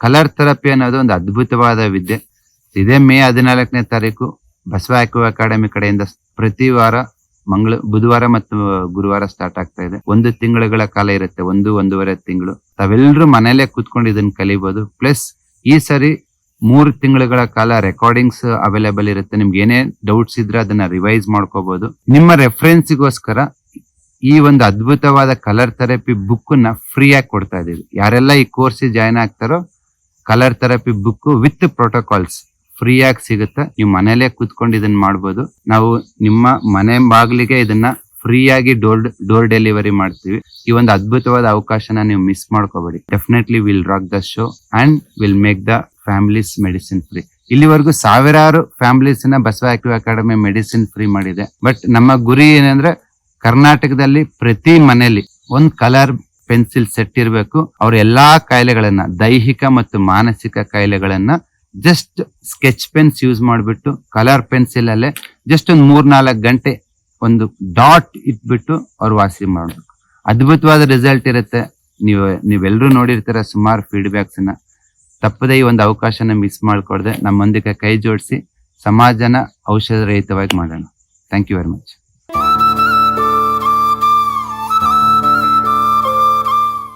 Colour therapy ಅನ್ನೋದು ಒಂದು ಅದ್ಭುತವಾದ ವಿದ್ಯೆ. ಇದೇ ಮೇ ಹದಿನಾಲ್ಕನೇ ತಾರೀಕು ಬಸವ ಆಕ್ಯೂ ಅಕಾಡೆಮಿ ಕಡೆಯಿಂದ ಪ್ರತಿ ವಾರ ಮಂಗಳ, ಬುಧವಾರ ಮತ್ತು ಗುರುವಾರ ಸ್ಟಾರ್ಟ್ ಆಗ್ತಾ ಇದೆ. ಒಂದು ತಿಂಗಳುಗಳ ಕಾಲ ಇರುತ್ತೆ, ಒಂದು, ಒಂದೂವರೆ ತಿಂಗಳು. ತಾವೆಲ್ಲರೂ ಮನೇಲೆ ಕೂತ್ಕೊಂಡು ಇದನ್ನ ಕಲಿಬಹುದು ಪ್ಲಸ್ ಈ ಸರಿ ಮೂರು ತಿಂಗಳುಗಳ ಕಾಲ ರೆಕಾರ್ಡಿಂಗ್ಸ್ ಅವೈಲೇಬಲ್ ಇರುತ್ತೆ. ನಿಮ್ಗೆ ಏನೇ ಡೌಟ್ಸ್ ಇದ್ರೆ ಅದನ್ನ ರಿವೈಸ್ ಮಾಡ್ಕೋಬಹುದು ನಿಮ್ಮ ರೆಫರೆನ್ಸ್ಗೋಸ್ಕರ ಈ ಒಂದು ಅದ್ಭುತವಾದ ಕಲರ್ ಥೆರಪಿ ಬುಕ್ನ ಫ್ರೀ ಆಗಿ ಕೊಡ್ತಾ ಇದೀವಿ. ಯಾರೆಲ್ಲ ಈ course join ಆಗ್ತಾರೋ colour therapy book with protocols free ಆಗಿ ಸಿಗುತ್ತೆ. ನೀವು ಮನೇಲೆ ಕೂತ್ಕೊಂಡು ಇದನ್ನ ಮಾಡ್ಬೋದು. ನಾವು ನಿಮ್ಮ ಮನೆ ಬಾಗಿಲಿಗೆ ಇದನ್ನ ಫ್ರೀ ಆಗಿ ಡೋರ್ ಡೋರ್ ಡೆಲಿವರಿ ಮಾಡ್ತೀವಿ. ಈ ಒಂದು ಅದ್ಭುತವಾದ ಅವಕಾಶನ ನೀವು ಮಿಸ್ ಮಾಡ್ಕೋಬೇಡಿ. Definitely will rock the show and will make the families medicine free ಇಲ್ಲಿವರೆಗೂ ಸಾವಿರಾರು ಫ್ಯಾಮಿಲೀಸ್ನ Basava active academy medicine free ಮಾಡಿದೆ. ಬಟ್ ನಮ್ಮ ಗುರಿ ಏನಂದ್ರೆ ಕರ್ನಾಟಕದಲ್ಲಿ ಪ್ರತಿ ಮನೆಯಲ್ಲಿ ಒಂದು ಕಲರ್ ಪೆನ್ಸಿಲ್ ಸೆಟ್ ಇರಬೇಕು. ಅವ್ರ ಎಲ್ಲಾ ಕಾಯಿಲೆಗಳನ್ನ, ದೈಹಿಕ ಮತ್ತು ಮಾನಸಿಕ ಕಾಯಿಲೆಗಳನ್ನ ಜಸ್ಟ್ ಸ್ಕೆಚ್ ಪೆನ್ಸ್ ಯೂಸ್ ಮಾಡಿಬಿಟ್ಟು ಕಲರ್ ಪೆನ್ಸಿಲ್ ಅಲ್ಲೇ ಜಸ್ಟ್ ಒಂದು ಮೂರ್ನಾಲ್ಕು ಗಂಟೆ ಒಂದು ಡಾಟ್ ಇಟ್ಬಿಟ್ಟು ಅವ್ರು ವಾಸಿ ಮಾಡಬೇಕು. ಅದ್ಭುತವಾದ ರಿಸಲ್ಟ್ ಇರುತ್ತೆ. ನೀವು ನೀವೆಲ್ಲರೂ ನೋಡಿರ್ತೀರ ಸುಮಾರು ಫೀಡ್ಬ್ಯಾಕ್ಸ್ನ ತಪ್ಪದೇ ಈ ಒಂದು ಅವಕಾಶನ ಮಿಸ್ ಮಾಡ್ಕೊಡ್ದೆ. ನಮ್ಮೊಂದಿಗೆ ಕೈ ಜೋಡಿಸಿ, ಸಮಾಜನ ಔಷಧ ರಹಿತವಾಗಿ ಮಾಡೋಣ. Thank you very much